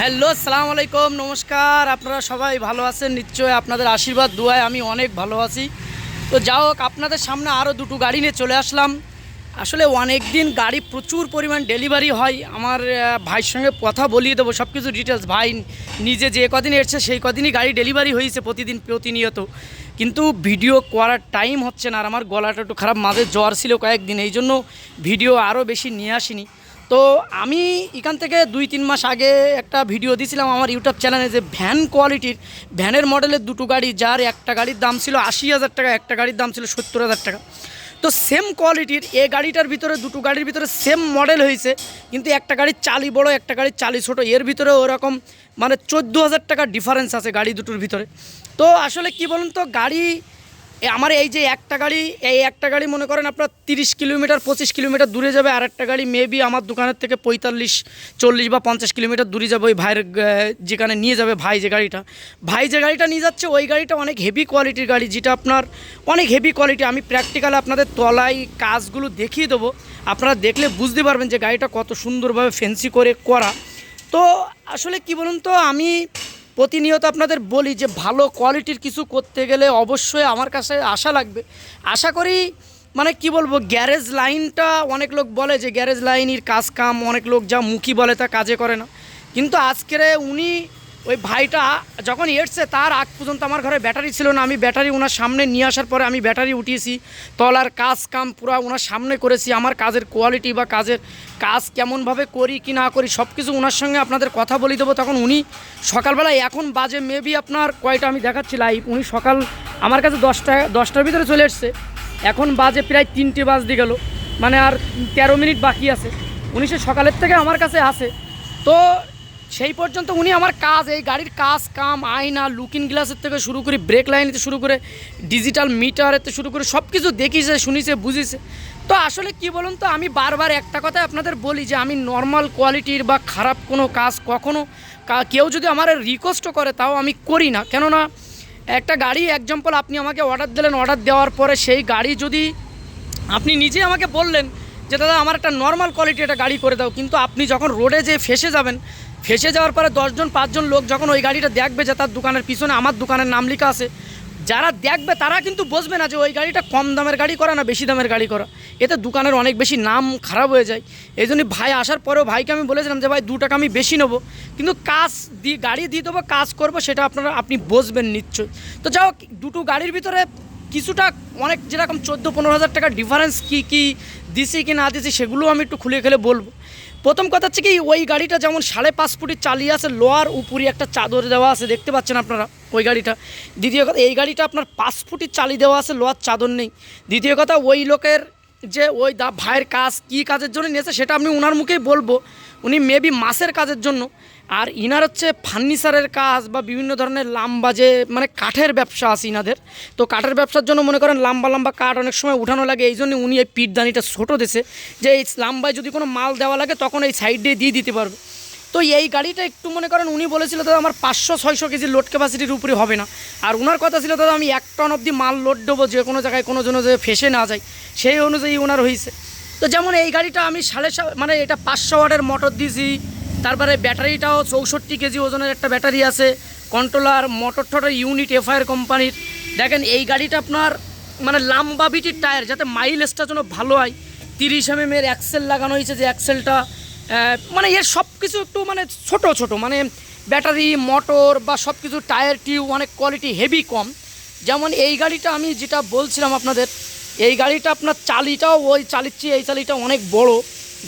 Hello সালাম আলাইকুম নমস্কার। আপনারা সবাই ভালো আছেন? নিশ্চয় আপনাদের আশীর্বাদ, দুয়ায় আমি অনেক ভালো আছি। তো যা হোক, আপনাদের সামনে আরও দুটো গাড়ি নিয়ে চলে আসলাম। আসলে অনেক দিন গাড়ি প্রচুর পরিমাণ ডেলিভারি হয়। আমার ভাইয়ের সঙ্গে কথা বলিয়ে দেবো সব কিছু ডিটেলস ভাই নিজে যে কদিন এসছে, সেই কদিনই গাড়ি ডেলিভারি হয়েছে প্রতিদিন, প্রতিনিয়ত। কিন্তু ভিডিও করার টাইম হচ্ছে না, আর আমার গলাটা একটু খারাপ মাঝে জ্বর ছিল কয়েকদিন এই জন্য ভিডিও আরও বেশি নিয়ে আসিনি। তো আমি এখান থেকে দুই, তিন মাস আগে একটা ভিডিও দিয়েছিলাম আমার ইউটিউব চ্যানেলে যে ভ্যান কোয়ালিটির ভ্যানের মডেলের দুটো গাড়ি, যার একটা গাড়ির দাম ছিল আশি হাজার টাকা, একটা গাড়ির দাম ছিল সত্তর হাজার টাকা। তো সেম কোয়ালিটির এ গাড়িটার ভিতরে, দুটো গাড়ির ভিতরে সেম মডেল হয়েছে, কিন্তু একটা গাড়ির চালি বড়, একটা গাড়ির চালি ছোট, এর ভিতরে ওরকম মানে চোদ্দ হাজার টাকা ডিফারেন্স আছে গাড়ি দুটোর ভিতরে। তো আসলে কি বলুন তো, গাড়ি আমার এই যে একটা গাড়ি, এই একটা গাড়ি মনে করেন আপনার তিরিশ কিলোমিটার, পঁচিশ কিলোমিটার দূরে যাবে, আর একটা গাড়ি মেবি আমার দোকানের থেকে পঁয়তাল্লিশ, চল্লিশ বা পঞ্চাশ কিলোমিটার দূরে যাবে ওই ভাইয়ের যেখানে নিয়ে যাবে ভাই যে গাড়িটা। ভাই যে গাড়িটা নিয়ে যাচ্ছে, ওই গাড়িটা অনেক হেভি কোয়ালিটির গাড়ি, যেটা আপনার অনেক হেভি কোয়ালিটি আমি প্র্যাকটিক্যালে আপনাদের তলায় কাজগুলো দেখিয়ে দেবো। আপনারা দেখলে বুঝতে পারবেন যে গাড়িটা কত সুন্দরভাবে ফেন্সি করে করা। তো আসলে কি বলুন তো, আমি প্রতিনিয়ত আপনাদের বলি যে ভালো কোয়ালিটির কিছু করতে গেলে অবশ্যই আমার কাছে আশা লাগবে। আশা করি মানে কি বলব গ্যারেজ লাইনটা অনেক লোক বলে যে গ্যারেজ লাইনের কাজ কাম, অনেক লোক যা মুখী বলে তা কাজে করে না। কিন্তু আজকের উনি ওই ভাইটা যখন এসছে তার আগ পর্যন্ত আমার ঘরে ব্যাটারি ছিল না। আমি ব্যাটারি ওনার সামনে নিয়ে আসার পরে আমি ব্যাটারি উঠিয়েছি। তলার কাজ কাম পুরো ওনার সামনে করেছি। আমার কাজের কোয়ালিটি বা কাজের কাজ কেমনভাবে করি কি না করি সব কিছু ওনার সঙ্গে আপনাদের কথা বলে দেবো। তখন উনি সকালবেলায়, এখন বাজে মেবি আপনার কয়টা আমি দেখাচ্ছি লাইভ উনি সকাল আমার কাছে দশটা, দশটার ভিতরে চলে এসছে। এখন বাজে প্রায় তিনটে বাজতে গেল। মানে আর তেরো মিনিট বাকি আছে। উনি সে সকালের থেকে আমার কাছে আসে। তো সেই পর্যন্ত উনি আমার কাজ, এই গাড়ির কাজ, কাম, আয়না লুকিং গ্লাসের থেকে শুরু করে ব্রেক লাইনের থেকে শুরু করে ডিজিটাল মিটারের থেকে শুরু করে সব কিছু দেখিছে শুনিছে বুঝিছে তো আসলে কি বলুন তো, আমি বারবার একটা কথাই আপনাদের বলি যে, আমি নর্মাল কোয়ালিটির বা খারাপ কোনো কাজ কখনো কেউ যদি আমার রিকোয়েস্টও করে, তাও আমি করি না। কেননা, একটা গাড়ি এক্সাম্পল আপনি আমাকে অর্ডার দিলেন অর্ডার দেওয়ার পরে সেই গাড়ি যদি আপনি নিজে আমাকে বললেন যে দাদা, আমার একটা নর্মাল কোয়ালিটি একটা গাড়ি করে দাও, কিন্তু আপনি যখন রোডে যে ফেসে যাবেন, ফেসে যাওয়ার পরে দশজন, পাঁচজন লোক যখন ওই গাড়িটা দেখবে যে তার দোকানের পিছনে আমার দোকানের নাম লেখা আছে, যারা দেখবে তারা কিন্তু বুঝবে না যে ওই গাড়িটা কম দামের গাড়ি করা না বেশি দামের গাড়ি করা। এতে দোকানের অনেক বেশি নাম খারাপ হয়ে যায়। এই জন্য ভাই আসার পরেও ভাইকে আমি বলেছিলাম যে, ভাই, দু টাকা আমি বেশি নেব। কিন্তু কাজ দিয়ে গাড়ি দিয়ে দেবো, কাজ করব, সেটা আপনারা, আপনি বুঝবেন নিশ্চয়ই। তো যাই হোক, দুটো গাড়ির ভিতরে কিছুটা অনেক যেরকম চোদ্দ পনেরো হাজার টাকার ডিফারেন্স কী কী দিছি কি না দিছি সেগুলো আমি একটু খুলে খেলে বলব। প্রথম কথা হচ্ছে কি, ওই গাড়িটা যেমন সাড়ে পাঁচ ফুটি চালিয়ে আছে লোয়ার উপরে একটা চাদর দেওয়া আছে, দেখতে পাচ্ছেন আপনারা ওই গাড়িটা। দ্বিতীয় কথা, এই গাড়িটা আপনার পাঁচ ফুটি চালি দেওয়া আছে লোয়ার চাদর নেই। দ্বিতীয় কথা, ওই লোকের যে ওই দা ভাইয়ের কাজ, কি কাজের জন্য নিয়েছে সেটা আমি ওনার মুখেই বলব। উনি মেবি মাসের কাজের জন্য। আর ইনার হচ্ছে ফার্নিচারের কাজ বা বিভিন্ন ধরনের লাম্বা যে মানে কাঠের ব্যবসা আছে ইনাদের। তো কাঠের ব্যবসার জন্য মনে করেন লাম্বা লাম্বা কাঠ অনেক সময় উঠানো লাগে, এই জন্য উনি এই পিঠদানিটা ছোটো দেশে যে এই লাম্বায় যদি কোনো মাল দেওয়া লাগে, তখন এই সাইড দিয়ে দিয়ে দিতে পারবে। তো এই গাড়িটা একটু মনে করেন উনি বলেছিল, দাদা, আমার পাঁচশো, ছয়শো কেজি লোড ক্যাপাসিটির উপরে হবে না। আর ওনার কথা ছিল, দাদা, আমি এক টন অবধি মাল লোড দেবো, যে কোনো জায়গায় কোনো জন্য যে ফেসে না যায়, সেই অনুযায়ী ওনার হয়েছে তো যেমন এই গাড়িটা আমি সাড়ে মানে এটা পাঁচশো ওয়াটের মোটর দিয়েছি, তারপরে ব্যাটারিটাও চৌষট্টি কেজি ওজনের একটা ব্যাটারি আছে কন্ট্রোলার মোটর টটর ইউনিট এফআইআর কোম্পানির। দেখেন, এই গাড়িটা আপনার মানে লাম্বা বিটির টায়ার যাতে মাইলেজটা যেন ভালো হয়। তিরিশ এম এম এর অ্যাক্সেল লাগানো হয়েছে যে অ্যাক্সেলটা মানে এর সব কিছু একটু মানে ছোট ছোট। মানে ব্যাটারি, মোটর বা সব কিছু টায়ার, টিউব অনেক কোয়ালিটি হেভি কম। যেমন এই গাড়িটা আমি যেটা বলছিলাম আপনাদের, এই গাড়িটা আপনার চালিটাও ওই চালির চেয়ে এই চালিটা অনেক বড়।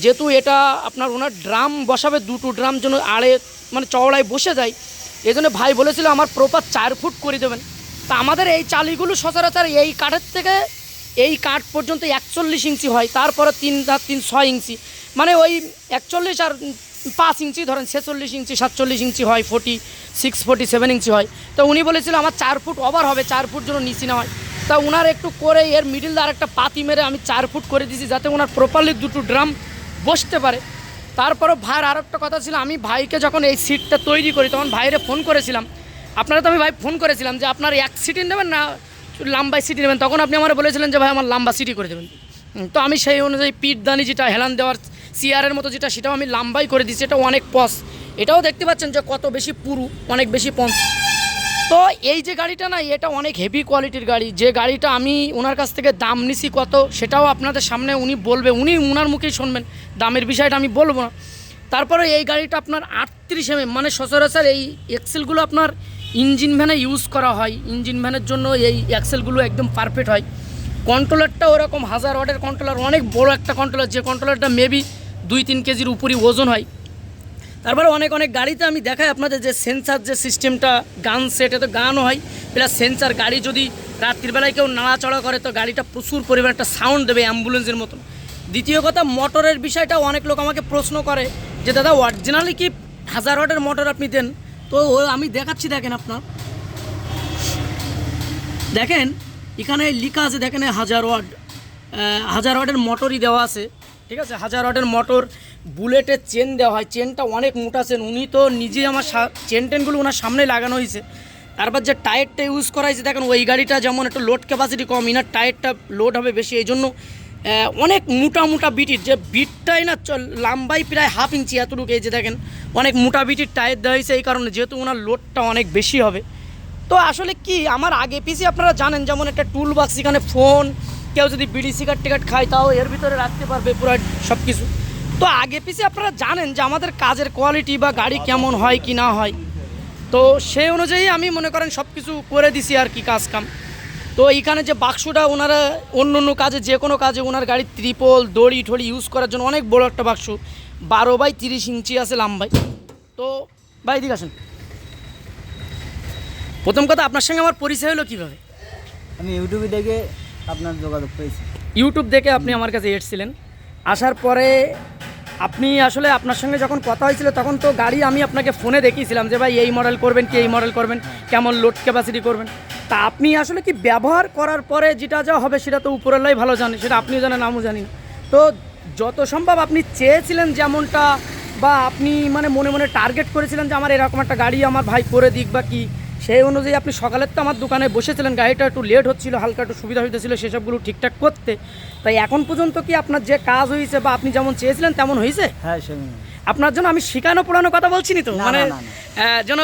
যেহেতু এটা আপনার ওনার ড্রাম বসাবে, দুটো ড্রাম যেন আড়ে মানে চওড়ায় বসে যায়। এই জন্য ভাই বলেছিল আমার প্রপার চার ফুট করে দেবেন। তা আমাদের এই চালিগুলো সচরাচর এই কাঠের থেকে এই কাঠ পর্যন্ত একচল্লিশ ইঞ্চি হয়, তারপরে তিন তিন ছয় ইঞ্চি। মানে ওই একচল্লিশ আর পাঁচ ইঞ্চি, ধরেন ছেচল্লিশ ইঞ্চি, সাতচল্লিশ ইঞ্চি হয় ফোর্টি সিক্স ফোর্টি সেভেন ইঞ্চি হয়। তো উনি বলেছিল আমার চার ফুট ওভার হবে, চার ফুট যেন নিচি না হয়। তা ওনার একটু করে এর মিডিল আর একটা পাতি মেরে আমি চার ফুট করে দিয়েছি যাতে ওনার প্রপারলি দুটো ড্রাম বসতে পারে। তারপরও ভাইয়ের আর একটা কথা ছিল, আমি ভাইকে যখন এই সিটটা তৈরি করি, তখন ভাইরে ফোন করেছিলাম। আপনারা তো আমি ভাই ফোন করেছিলাম যে, আপনার এক সিটি নেবেন না? লাম্বাই সিটি নেবেন, তখন আপনি আমার বলেছিলেন যে, ভাই, আমার লাম্বা সিটি করে দেবেন। তো আমি সেই অনুযায়ী পিঠদানি যেটা, হেলান দেওয়ার সিয়ারের মতো যেটা, সেটাও আমি লাম্বাই করে দিচ্ছি এটা অনেক পস। এটাও দেখতে পাচ্ছেন যে, কত বেশি পুরু, অনেক বেশি পঞ্চ তো এই যে গাড়িটা না, এটা অনেক হেভি কোয়ালিটির গাড়ি। যে গাড়িটা আমি ওনার কাছ থেকে দাম নিছি কত, সেটাও আপনাদের সামনে উনি বলবে। উনি ওনার মুখেই শুনবেন। দামের বিষয়টা আমি বলব না। তারপরে এই গাড়িটা আপনার আটত্রিশ এম মানে সচরাচর এই এক্সেলগুলো আপনার ইঞ্জিন ভ্যানে ইউজ করা হয়। ইঞ্জিন ভ্যানের জন্য এই অ্যাক্সেলগুলো একদম পারফেক্ট হয়। কন্ট্রোলারটা ওরকম হাজার ওয়াটের কন্ট্রোলার অনেক বড় একটা কন্ট্রোলার যে কন্ট্রোলারটা মেবি দুই তিন কেজির উপরই ওজন হয়। তারপরে অনেক অনেক গাড়িতে আমি দেখাই আপনাদের যে সেন্সার যে সিস্টেমটা গান সেট তো গানও হয়। প্লাস সেন্সার গাড়ি যদি রাত্রিবেলায় কেউ নাড়াচড়া করে, তো গাড়িটা প্রচুর পরিমাণ একটা সাউন্ড দেবে অ্যাম্বুলেন্সের মতন। দ্বিতীয় কথা মোটরের বিষয়টা অনেক লোক আমাকে প্রশ্ন করে যে, দাদা অরিজিনালি কি হাজার ওয়াটের মোটর আপনি দেন? তো আমি দেখাচ্ছি, দেখেন আপনার। দেখেন, এখানে লেখা আছে, দেখেন, হাজার ওয়াট হাজার ওয়াটের মোটরই দেওয়া আছে, ঠিক আছে? হাজার ওয়াটের মোটর, বুলেটের চেন দেওয়া হয়, চেনটা অনেক মোটা চেন। উনি তো নিজে আমার চেন টেনগুলো ওনার সামনে লাগানো হয়েছে। তারপর যে টায়ারটা ইউজ করা হয়েছে, দেখেন, ওই গাড়িটা যেমন একটু লোড ক্যাপাসিটি কম, ইনার টায়ারটা লোড হবে বেশি এই জন্য অনেক মোটা মোটা বিটির, যে বিটটাই না লম্বাই প্রায় হাফ ইঞ্চি এতটুকু, এই যে দেখেন, অনেক মোটা বিটির টায়ার দেওয়া হয়েছে, এই কারণে যেহেতু ওনার লোডটা অনেক বেশি হবে। তো আসলে কি, আমার আগে পিছিয়ে আপনারা জানেন, যেমন একটা টুল বক্স এখানে ফোন কেউ যদি বিড়ি সিগারেট টিকাট খায়, তাও এর ভিতরে রাখতে পারবে পুরো সব কিছু তো আগে পিছিয়ে আপনারা জানেন যে আমাদের কাজের কোয়ালিটি বা গাড়ি কেমন হয় কি না হয়। তো সেই অনুযায়ী আমি মনে করেন সব কিছু করে দিছি আর কি কাজ কাম। তো এইখানে যে বাক্সটা ওনারা অন্য অন্য কাজে যে কোনো কাজে ওনার গাড়ির ত্রিপল দড়ি ঠড়ি ইউজ করার জন্য অনেক বড় একটা বাক্স। বারো বাই তিরিশ ইঞ্চি আছে লাম্বাই তো ভাই দিকে আসেন। প্রথম কথা আপনার সঙ্গে আমার পরিচয় হলো কীভাবে? আমি ইউটিউবে দেখে আপনার যোগাযোগ পেয়েছি। ইউটিউব দেখে আপনি আমার কাছে এসেছিলেন আসার পরে আপনি আসলে আপনার সঙ্গে যখন কথা হয়েছিল তখন তো গাড়ি আমি আপনাকে ফোনে দেখিয়েছিলাম যে ভাই এই মডেল করবেন কি এই মডেল করবেন? কেমন লোড ক্যাপাসিটি করবেন? তা আপনি আসলে কি ব্যবহার করার পরে যেটা যা হবে সেটা তো উপরেলাই ভালো জানে, সেটা আপনিও জানেন, আমিও জানি তো যত সম্ভব আপনি চেয়েছিলেন যেমনটা বা আপনি মানে মনে মনে টার্গেট করেছিলেন যে আমার এরকম একটা গাড়ি আমার ভাই করে দিক বা কি, সেই অনুযায়ী আপনি সকালের তো আমার দোকানে বসেছিলেন, গাড়িটা একটু লেট হচ্ছিল, হালকা একটু সুবিধা হইতেছিল, সেসবগুলো ঠিকঠাক করতে। তাই এখন পর্যন্ত কি আপনার যে কাজ হয়েছে বা আপনি যেমন চেয়েছিলেন তেমন হয়েছে হ্যাঁ সেমন আপনার জন্য আমি শিখানো পড়ানো কথা বলছি নি তো? মানে যেন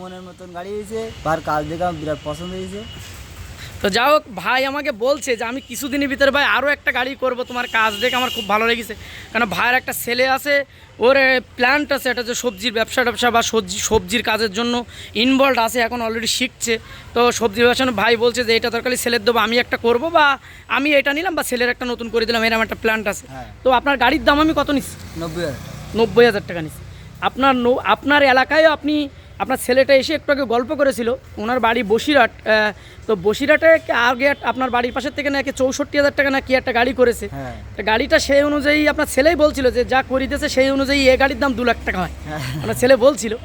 মনের মতন গাড়ি হয়েছে তার কাজ দেখে আমার বিরাট পছন্দ হয়েছে। তো যাই হোক ভাই আমাকে বলছে যে আমি কিছুদিনের ভিতরে ভাই আরও একটা গাড়ি করব তোমার কাজ দেখে আমার খুব ভালো লেগেছে। কারণ ভাইয়ের একটা ছেলে আছে ওর প্ল্যান্ট আছে এটা যে সবজির ব্যবসা ট্যাবসা বা সবজি সবজির কাজের জন্য ইনভলভ আছে এখন অলরেডি শিখছে। তো সবজির ব্যবসা ভাই বলছে যে এটা তরকারি ছেলের দেবো আমি একটা করব বা আমি এটা নিলাম বা ছেলের একটা নতুন করে দিলাম এরকম একটা প্ল্যান্ট আছে। হ্যাঁ। তো আপনার গাড়ির দাম আমি কত নিচ্ছি? নব্বই হাজার। নব্বই হাজার টাকা নিচ্ছি আপনার ন- আপনার এলাকায় আপনি আপনার ছেলেটা এসে একটু আগে গল্প করেছিল ওনার বাড়ি বসিরহাট তো বসিরহাটে আগে আপনার বাড়ির পাশের থেকে নাকি চৌষট্টি হাজার টাকা না কি একটা গাড়ি করেছে। হ্যাঁ। তো গাড়িটা সেই অনুযায়ী আপনার ছেলেই বলছিল যে যা করিতেছে সেই অনুযায়ী এ গাড়ির দাম দু লাখ টাকা হয়। আপনার ছেলে বলছিল।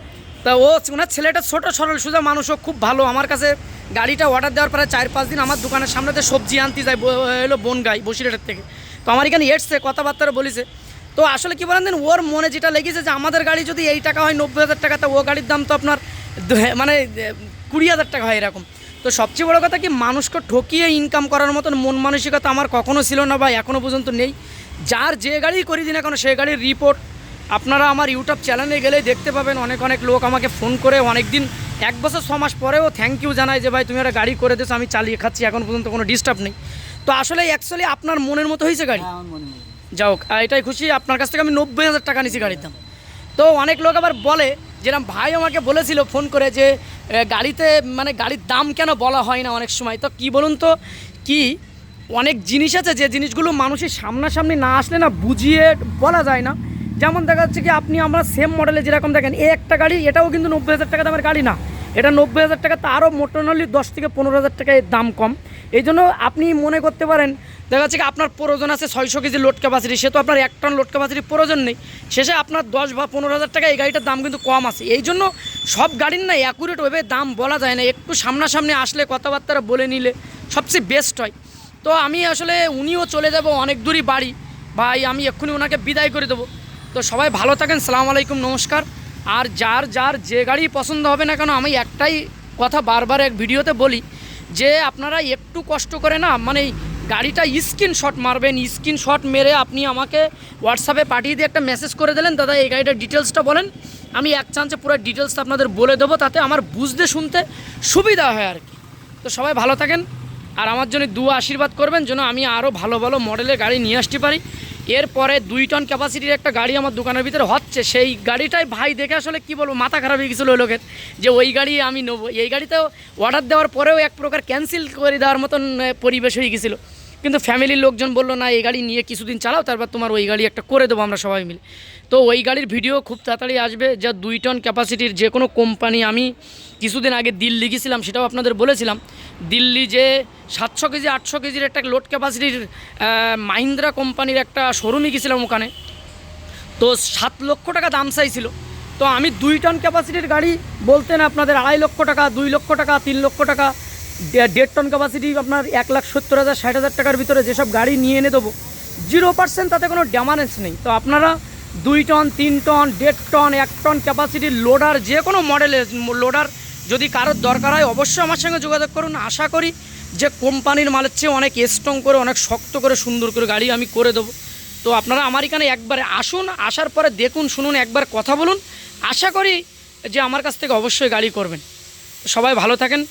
তা ও ওনার ছেলেটা ছোট সরল সোজা মানুষও খুব ভালো। আমার কাছে গাড়িটা অর্ডার দেওয়ার পরে চার পাঁচ দিন আমার দোকানের সামনেতে সবজি আনতে যায় এলো বনগাই বসিরহাটের থেকে। তো আমার এখানে এসছে কথাবার্তা বলেছে। তো আসলে কি বলেন দেন, ওর মনে যেটা লেগেছে যে আমাদের গাড়ি যদি এই টাকা হয়, নব্বই হাজার টাকা, তো ও গাড়ির দাম তো আপনার মানে কুড়ি হাজার টাকা হয় এরকম। তো সবচেয়ে বড় কথা কি, মানুষকে ঠকিয়ে ইনকাম করার মতন মন মানসিকতা আমার কখনো ছিল না বা এখনও পর্যন্ত নেই। যার যে গাড়ি করি দিন এখন সেই গাড়ির রিপোর্ট আপনারা আমার ইউটিউব চ্যানেলে গেলে দেখতে পাবেন। অনেক অনেক লোক আমাকে ফোন করে অনেক দিন এক বছর, ছ মাস পরেও থ্যাংক ইউ জানায় যে, ভাই, তুমি একটা গাড়ি করে দিয়েছ, আমি চালিয়ে খাচ্ছি, এখন পর্যন্ত কোনো ডিস্টার্ব নেই। তো আসলে অ্যাকচুয়ালি আপনার মনের মতো হয়েছে গাড়ি? যাই হোক এটাই খুশি, আপনার কাছ থেকে আমি নব্বই হাজার টাকা নিয়েছি গাড়ির দাম। তো অনেক লোক আবার বলে, যেরকম ভাই আমাকে বলেছিল ফোন করে যে গাড়িতে মানে গাড়ির দাম কেন বলা হয় না অনেক সময়? তো কি বলুন তো, কি অনেক জিনিস আছে যে জিনিসগুলো মানুষের সামনাসামনি না আসলে না বুঝিয়ে বলা যায় না। যেমন দেখা যাচ্ছে কি, আপনি আমরা সেম মডেলে যেরকম দেখেন এই একটা গাড়ি, এটাও কিন্তু নব্বই হাজার টাকা দামের গাড়ি না। এটা নব্বই হাজার টাকা, তারও মোটামুটি দশ থেকে পনেরো হাজার টাকা দাম কম। এই জন্য আপনি মনে করতে পারেন, দেখা যাচ্ছে আপনার প্রয়োজন আছে ছয়শো কেজি লোড ক্যাপাসিটি সে তো আপনার এক টন লোড ক্যাপাসিটির প্রয়োজন নেই। শেষে আপনার দশ বা পনেরো হাজার টাকা এই গাড়িটার দাম কিন্তু কম আছে। এই জন্য সব গাড়ির না অ্যাকুরেট ওইভাবে দাম বলা যায় না, একটু সামনাসামনি আসলে কথাবার্তা বলে নিলে সবচেয়ে বেস্ট হয়। তো আমি আসলে উনিও চলে যাব, অনেক দূরই বাড়ি। ভাই, আমি এক্ষুনি ওনাকে বিদায় করে দেবো। তো সবাই ভালো থাকেন, সালাম আলাইকুম, নমস্কার। আর যার যার যে গাড়ি পছন্দ হবে না কেন, আমি একটাই কথা বারবার এক ভিডিওতে বলি যে আপনারা একটু কষ্ট করে না মানে গাড়িটা স্ক্রিনশট মারবেন স্ক্রিনশট মেরে আপনি আমাকে হোয়াটসঅ্যাপে পাঠিয়ে দিয়ে একটা মেসেজ করে দিলেন, দাদা, এই গাড়িটার ডিটেলসটা বলেন, আমি এক চান্সে পুরো ডিটেলসটা আপনাদের বলে দেবো, তাতে আমার বুঝতে শুনতে সুবিধা হয় আর কি। তো সবাই ভালো থাকেন, আর আমার জন্য দু আশীর্বাদ করবেন, যেন আমি আরও ভালো ভালো মডেলের গাড়ি নিয়ে আসতে পারি। এরপরে দুই টন ক্যাপাসিটির একটা গাড়ি আমার দোকানের ভিতরে হচ্ছে। সেই গাড়িটাই ভাই দেখে আসলে কি বলব, মাথা খারাপ হয়ে গেছিল ওই লোকের। যে ওই গাড়ি আমি নেব। এই গাড়িতেও অর্ডার দেওয়ার পরেও এক প্রকার ক্যান্সেল করে দেওয়ার মতন পরিবেশ হয়ে গেছিল। কিন্তু ফ্যামিলির লোকজন বলল, না, এই গাড়ি নিয়ে কিছুদিন চালাও, তারপর তোমার ওই গাড়ি একটা করে দেবো আমরা সবাই মিলে। তো ওই গাড়ির ভিডিও খুব তাড়াতাড়ি আসবে। যা দুই টন ক্যাপাসিটির যে কোনো কোম্পানি আমি কিছুদিন আগে দিল্লি গেছিলাম, সেটাও আপনাদের বলেছিলাম। দিল্লি যে সাতশো কেজি, আটশো কেজির একটা লোড ক্যাপাসিটির মাহিন্দ্রা কোম্পানির একটা শোরুমে গেছিলাম ওখানে। তো সাত লক্ষ টাকা দাম চাইছিল। তো আমি দুই টন ক্যাপাসিটির গাড়ি বলতেন আপনাদের আড়াই লক্ষ টাকা, দুই লক্ষ টাকা, তিন লক্ষ টাকা দেড় টন ক্যাপাসিটি আপনার এক লাখ সত্তর হাজার, ষাট হাজার টাকার ভিতরে যেসব গাড়ি নিয়ে এনে দেবো জিরো পার্সেন্ট তাতে কোনো ড্যামারেজ নেই। তো আপনারা দুই টন তিন টন দেড় টন এক টন ক্যাপাসিটির লোডার যে কোনো মডেলের লোডার যদি কারোর দরকার হয়, অবশ্যই আমার সঙ্গে যোগাযোগ করুন। আশা করি যে কোম্পানির মালের চেয়ে অনেক স্ট্রং করে, অনেক শক্ত করে, সুন্দর করে গাড়ি আমি করে দেবো। তো আপনারা আমার এখানে একবারে আসুন, আসার পরে দেখুন, শুনুন, একবার কথা বলুন। আশা করি যে আমার কাছ থেকে অবশ্যই গাড়ি করবেন। সবাই ভালো থাকেন।